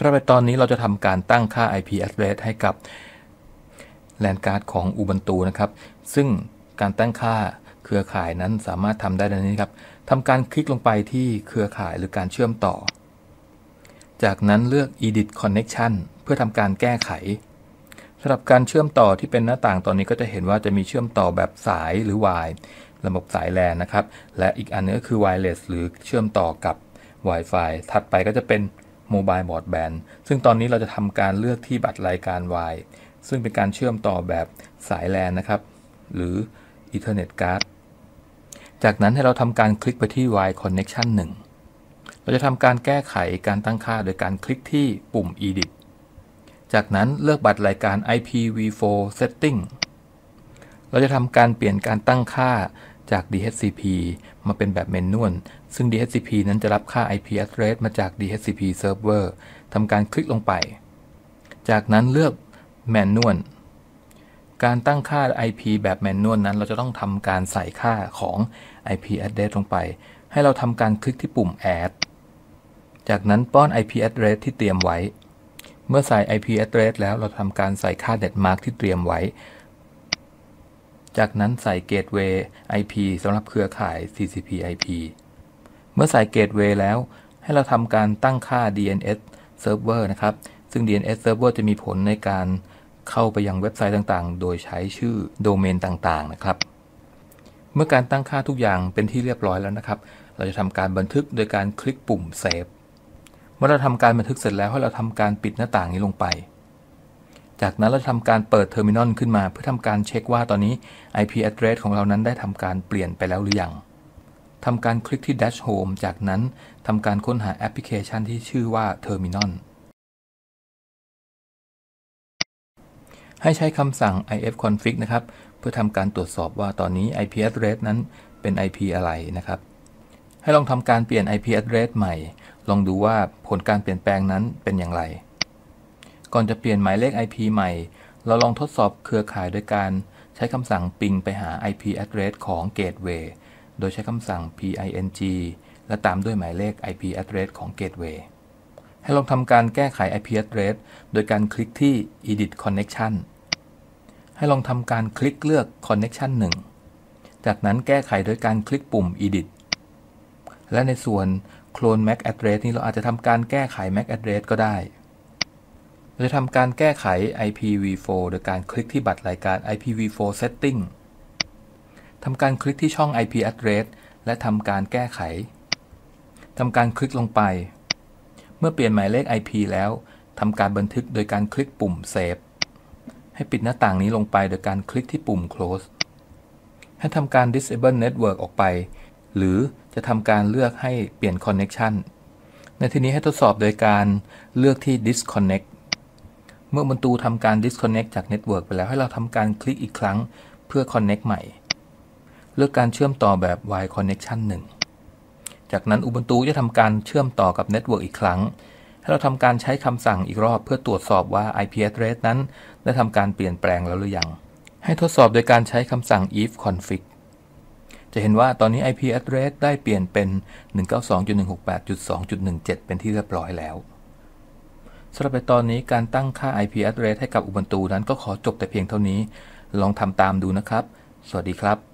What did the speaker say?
สำหรับตอนนี้เราจะทำการตั้งค่า IP address ให้กับแลนการ์ดของ Ubuntu นะครับ ซึ่งการตั้งค่าเครือข่ายนั้นสามารถทำได้ดังนี้ครับทำการคลิกลงไปที่เครือข่ายหรือการเชื่อมต่อ จากนั้นเลือก edit connection เพื่อทำการแก้ไขสำหรับการเชื่อมต่อที่เป็นหน้าต่างตอนนี้ก็จะเห็นว่าจะมีเชื่อมต่อแบบสายหรือ Y ระบบสายแลนนะครับ และอีกอันนึงก็คือ wireless หรือเชื่อมต่อกับ Wi-Fi ถัดไปก็จะเป็น Mobile Broadband ซึ่งตอนนี้เราจะทำการเลือกที่บัตรรายการ Y ซึ่งเป็นการเชื่อมต่อแบบสายแลนนะครับ หรือ Ethernet Card จากนั้นให้เราทำการคลิกไปที่ Y Connection 1 เราจะทำการแก้ไขการตั้งค่าโดยการคลิกที่ปุ่ม Edit จากนั้นเลือกบัตรรายการ IPv4 Setting เราจะทำการเปลี่ยนการตั้งค่า จาก DHCP มาเป็นแบบเมนนวลซึ่ง DHCP นั้นจะรับค่า IP address มาจาก DHCP server ทำการคลิกลงไป จากนั้นเลือก Manual การตั้งค่า IP แบบแมนนวลนั้น เราจะต้องทำการใส่ค่าของ IP address ลงไป ให้เราทำการคลิกที่ปุ่ม add จากนั้นป้อน IP address ที่เตรียมไว้ เมื่อใส่ IP address แล้วเราทำการใส่ค่า netmark ที่เตรียมไว้ จากนั้นใส่ gateway IP สำหรับเครือข่าย TCP IP เมื่อใส่ gateway แล้ว ให้เราทำการตั้งค่า DNS server นะครับ ซึ่ง DNS server จะมีผลในการเข้าไปยังเว็บไซต์ต่างๆ โดยใช้ชื่อโดเมนต่างๆ นะครับ เมื่อการตั้งค่าทุกอย่างเป็นที่เรียบร้อยแล้วนะครับ เราจะทำการบันทึกโดยการคลิกปุ่ม Save เมื่อเราทำการบันทึกเสร็จแล้วให้เราทำการปิดหน้าต่างนี้ลงไป จากนั้นเราทำการเปิดเทอร์มินอลขึ้นมา เพื่อทำการเช็คว่าตอนนี้ IP address ของเรานั้นได้ทำการเปลี่ยนไปแล้วหรือยังทำการคลิกที่ Dash Home จากนั้นทำการค้นหาแอปพลิเคชันที่ชื่อว่า Terminal ให้ใช้คำสั่ง ifconfig นะครับ เพื่อทำการตรวจสอบว่าตอนนี้ IP address นั้นเป็น IP อะไรนะครับ ให้ลองทำการเปลี่ยน IP address ใหม่ ลองดูว่าผลการเปลี่ยนแปลงนั้นเป็นอย่างไร ก่อนจะเปลี่ยนหมายเลข IP ใหม่ เราลองทดสอบเครือข่ายโดยการใช้คำสั่ง ping ไปหา IP address ของ gateway โดยใช้คำสั่ง ping และตามด้วยหมายเลข IP address ของ gateway ให้ลองทำการแก้ไข IP address โดยการคลิกที่ edit connection ให้ลองทำการคลิกเลือก connection 1 จากนั้นแก้ไขโดยการคลิกปุ่ม edit และในส่วน clone MAC address นี้เราอาจจะทำการแก้ไข MAC address ก็ได้ จะทำการแก้ไข IPv4 โดยการคลิกที่บัตรรายการ IPv4 setting ทำการคลิกที่ช่อง IP address และทำการแก้ไข ทำการคลิกลงไป เมื่อเปลี่ยนหมายเลข IP แล้วทำการบันทึกโดยการคลิกปุ่ม Save ให้ปิดหน้าต่างนี้ลงไปโดยการคลิกที่ปุ่ม close ให้ทำการ disable network ออกไป หรือจะทำการเลือกให้เปลี่ยน connection ในที่นี้ให้ทดสอบโดยการเลือกที่ disconnect เมื่อบรรตูทำการ disconnect จาก network ไปแล้วให้เราทำการคลิกอีกครั้งเพื่อ connect ใหม่ เลือกการเชื่อมต่อแบบ Y connection 1 จากนั้น Ubuntu จะทำการเชื่อมต่อกับ network อีกครั้ง ให้เราทำการใช้คำสั่งอีกรอบเพื่อตรวจสอบว่า IP address นั้นได้ทำการเปลี่ยนแปลงแล้วหรือยัง ให้ทดสอบโดยการใช้คำสั่ง if config จะเห็นว่าตอนนี้ IP address ได้เปลี่ยนเป็น 192.168.2.17 เป็นที่เรียบร้อยแล้ว สำหรับในตอนนี้การตั้งค่า IP address ให้กับ Ubuntu นั้นก็ขอจบแต่เพียงเท่านี้ ลองทำตามดูนะครับ สวัสดีครับ